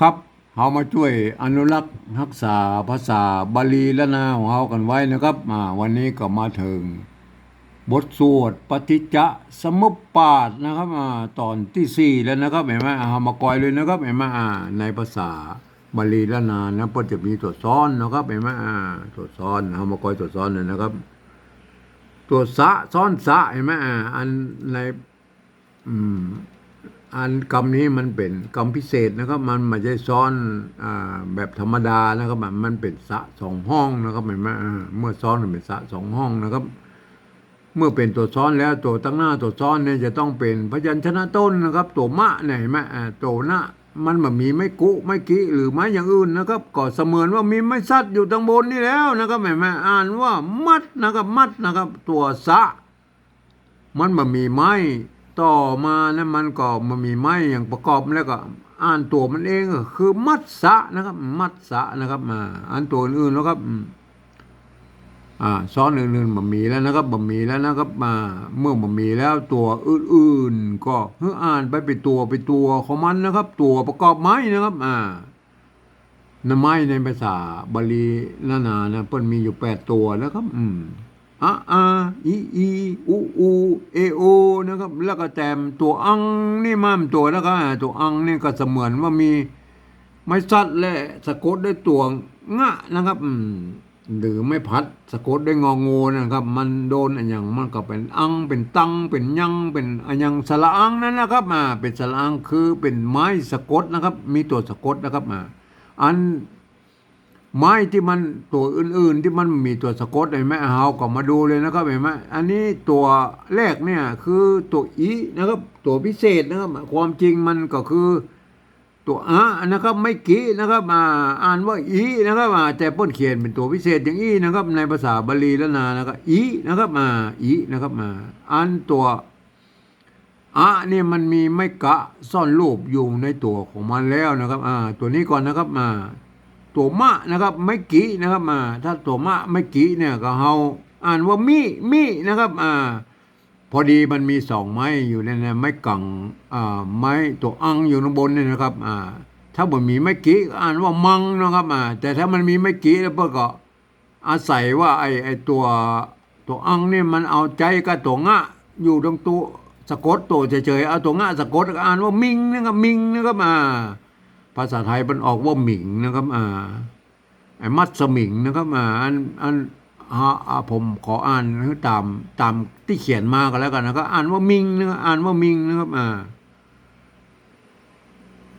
ครับเฮามาช่วยอนุรักษ์รักษาภาษาบาลีและนาของเฮากันไว้นะครับมาวันนี้ก็มาถึง บทสวดปฏิจจสมุปบาทนะครับอ่าตอนที่สี่แล้วนะครับเห็นไหมอาเฮามากอยเลยนะครับเห็นไหมอ่าในภาษาบาลีและนานะเพิ่นจะมีตัวซ้อนนะครับเห็นไหมอ่าตัวซ้อนเฮามากอยตัวซ้อนเลยนะครับ ตัวสะซ้อนสะเห็นไหมอ่าอันในอืม อันกรรมนี้มันเป็นกรรมพิเศษนะครับ มันไม่ใช่ซ้อนอแบบธรรมดานะครับ มันมันเป็นสะสองห้องนะครับเห็นไหมอ่าเมื่อซ้อนมันเป็นสะสองห้องนะครับ เมื่อเป็นตัวซ้อนแล้วตัวตั้งหน้าตัวซ้อนเนี่ยจะต้องเป็นพยัญชนะต้นนะครับ ตัวมะเนี่ยเห็นไหมอ่าตัวหน้ามันมันมีไม่กุไม่กิหรือไม่อย่างอื่นนะครับก็เสมือนว่ามีไม่ซัดอยู่ตรงบนนี่แล้วนะครับเห็นไหมอ่านว่ามัดนะครับมัดนะครับ ตัวสะ มันมามีไม้ ต่อมานะมันก็มามีไม้อย่างประกอบแล้วก็อ่านตัวมันเองคือมัดสะนะครับ มัดสะนะครับมาอ่านตัวอื่นๆแล้วครับอ่าซ้อนอื่นๆบะมีแล้วนะครับบะมีแล้วนะครับมาเมื่อบะมีแล้วตัวอื่นๆ ก็เพื่ออ่านไปเป็นตัวเป็นตัวของมันนะครับ ตัวประกอบไม้นะครับ อ่าน้ำไม้ในภาษาบาลีนานานะเปิ้นมีอยู่แปดตัวนะครับ อืม อะอาอีอีอูอูเอโอนะครับแล้วก็แต้มตัวอังนี่มามตัวแล้วก็ตัวอังนี่ก็เสมือนว่ามีไม้สัตว์และสะกดด้วยตัวงะนะครับหรือไม่พัดสะกดด้วยงองูนะครับ มันโดนอนย่างมันก็เป็นอังเป็นตังเป็นยังเป็นอนย่างสระอังนั่นนะครับมาเป็นสระอังคือเป็นไม้สะกดนะครับ มีตัวสะกดนะครับมาอัน ไม้ที่มันตัวอื่นๆ ที่มันมีตัวสะกดเห็นไหมเอาก็มาดูเลยนะครับเห็นไหมอันนี้ตัวแรกเนี่ยคือตัวอีนะครับตัวพิเศษนะครับความจริงมันก็คือตัวอะนะครับไม่กี้นะครับอ่าอ่านว่าอีนะครับอ่าแต่ป้นเขียนเป็นตัวพิเศษอย่างอีนะครับ ในภาษาบาลีและนานะครับอีนะครับอ่าอีนะครับอ่าอันตัวอะเนี่ยมันมีไม่กะซ่อนรูปอยู่ในตัวของมันแล้วนะครับอ่าตัวนี้ก่อนนะครับอ่า ตัวมะนะครับไม่กี้นะครับอ่าถ้าตัวมะไม่กี้เนี่ยก็เฮาอ่านว่ามีมีนะครับอ่าพอดีมันมีสองไม้อยู่ในนั้นไม้กังอ่าไม้ตัวอังอยู่ข้างบนเนี่ยนะครับอ่าถ้ามันมีไม้กี้ก็อ่านว่ามังนะครับอ่าแต่ถ้ามันมีไม้กี้แล้วเพื่อก็อาศัยว่าไอไอตัวตัวอังเนี่ยมันเอาใจกับตัวงะอยู่ตรงตัวสะกดตัวเฉยๆเอาตัวงะสะกดก็อ่านว่ามิงนะครับมิงนะครับอ่า ภาษาไทยมันออกว่าหมิงนะครับอ่าไอ้มัดสมิงนะครับอ่าอันอันอ่าผมขออ่านตามตามที่เขียนมาก็แล้วกันนะครับอ่านว่ามิงนะครับอ่านว่ามิงนะครับอ่า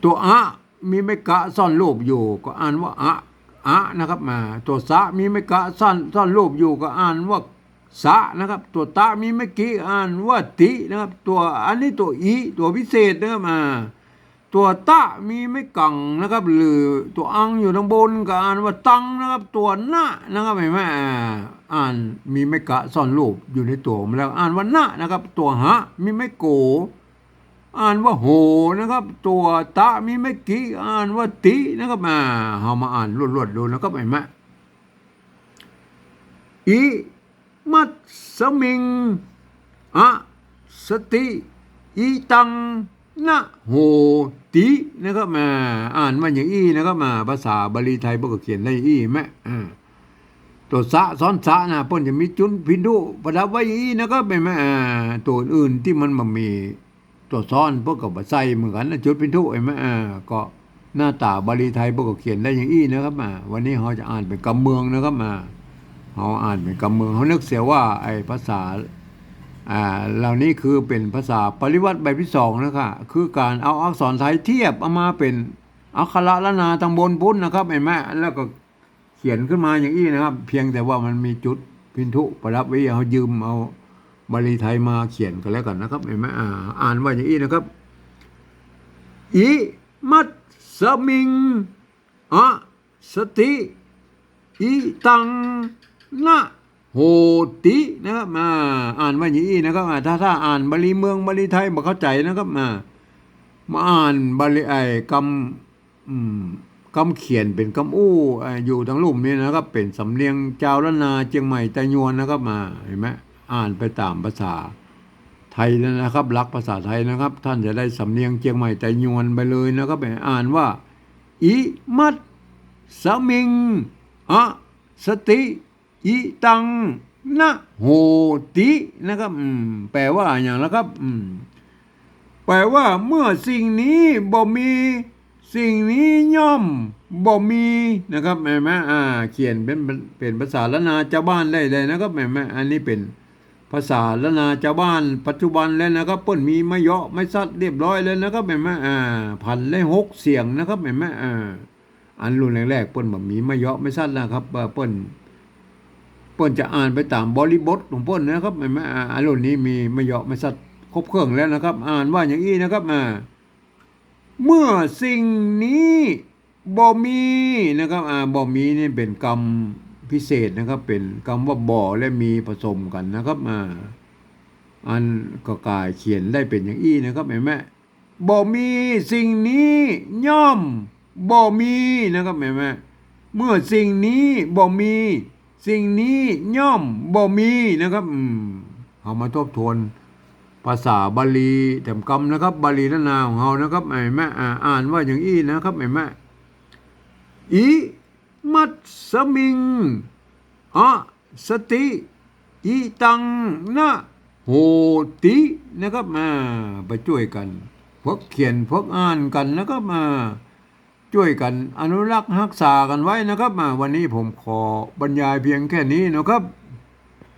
ตัวอะมีไม่กะซ่อนรูปอยู่ ก็อ่านว่าอะอะนะครับมาตัวสะมีไม่กะซ่อนซ่อนรูปอยู่ก็อ่านว่าสะนะครับ ตัวตะมีไม่กี่อ่านว่าตินะครับ ตัวอันนี้ตัวอีตัวพิเศษนะครับมา ตัวตะมีไม่กังนะครับ หรือตัวอังอยู่ทางบนก็อ่านว่าตังนะครับ ตัวหน้านะครับเห็นไหมอ่านมีไม่กะซ่อนรูปอยู่ในตัวมแล้วอ่านว่าหน้านะครับ ตัวหะมีไม่โก อ่านว่าโหนะครับ ตัวตะมีไม่กี่อ่านว่าตินะครับมาเฮามาอ่านรวดๆดูนะครับเห็นไหมอีมัดสมิงอะสติอีตัง นะโหตินะครับมาอ่านมาอย่างอี้นะครับมาภาษาบาลีไทยพวกก็เขียนได้อีไหมอ่าตัวสะซ้อนสะนะเพิ่นจะมีจุนพินดุประดับไว้อย่างนี้นะครับเป็นไหมอ่าตัวอื่นที่มันมามีตัวซ้อนพวกกับใส่เหมือนกันนะจุดพินดุเห็นไหมอ่าก็หน้าตาบาลีไทยพวกก็เขียนได้อย่างนี้นะครับมาวันนี้เราจะอ่านเป็นกำเมืองนะครับมาเราอ่านเป็นกำเมืองเขานึกเสียว่าไอ้ภาษา อ่าเหล่านี้คือเป็นภาษาปริวัติใบที่สองนะครับคือการเอาอักษรไทยเทียบเอามาเป็นอักขระละนาทางบนพุ้นนะครับเห็นไหมแล้วก็เขียนขึ้นมาอย่างนี้นะครับ เพียงแต่ว่ามันมีจุดพินทุประดับไว้เอายืมเอาบาลีไทยมาเขียนกันแล้วกันนะครับเห็นไหมอ่าอ่านว่าอย่างนี้นะครับอีมัดสมิงอะสติอีตังนะ โหตินะครับมาอ่านว่าอย่างนี้นะครับถ้าถ้าอ่านบาลีเมืองบาลีไทยบ่เข้าใจนะครับมามาอ่านบาลีไอ้กำคำเขียนเป็นคำอู้อยู่ทางลุ่มนี่นะครับ เป็นสำเนียงเจ้าละนาเจียงใหม่ไตยวนนะครับมาเห็นไหมอ่านไปตามภาษาไทยนะครับรักภาษาไทยนะครับ ท่านจะได้สำเนียงเจียงใหม่ไตยวนไปเลยนะครับไปอ่านว่าอิมัตสมิงอะสติ อิตังนะโหตินะครับแปลว่าอย่างละครับแปลว่าเมื่อสิ่งนี้บ่มีสิ่งนี้ย่อมบ่มีนะครับเห็นไหมอ่า เขียนเป็นเป็นภาษาละนาชาวบ้านได้เลยนะครับเห็นไหมอันนี้เป็นภาษาละนาชาวบ้าน ปัจจุบันแล้วนะครับเปิ้นมีไม่เยาะไม่ซัดเรียบร้อยเลยนะครับเห็นไหมอ่าพันและหกเสียงนะครับเห็นไหมอ่าอันรุ่นแรกๆเปิ้นแบบมีไม่เยาะไม่ซัดนะครับเอ่อเปิ้น เปิ้นจะอ่านไปตามบริบทของเปิ้นนะครับเห็นไมอ่าอันรุ่นนี้มีไม่เยาะไม่ซัดครบเครื่องแล้วนะครับ อ่านว่าอย่างนี้นะครับอ่าเมื่อสิ่งนี้บ่มีนะครับอ่าบ่มีนี่เป็นกรรมพิเศษนะครับ เป็นกรรมว่าบ่และมีผสมกันนะครับอ่าอันก็กายเขียนได้เป็นอย่างอี้นะครับเห็นไหมบ่มีสิ่งนี้ย่อมบ่มีนะครับเห็นไหมเมื่อสิ่งนี้บ่มี สิ่งนี้ย่อมบ่มีนะครับอืมเอามาทบทวน ภาษาบาลีแถมกรรมนะครับบาลีละนาของเรานะครับไอ้แม่อ่านว่าอย่างอี้นะครับไอ้แม่อิมัตสมิงอะสติอิตังนะโหตินะครับมาไปช่วยกันพวกเขียนพวกอ่านกันนะครับมา ช่วยกันอนุรักษ์รักษากันไว้นะครับมาวันนี้ผมขอบรรยายเพียงแค่นี้นะครับ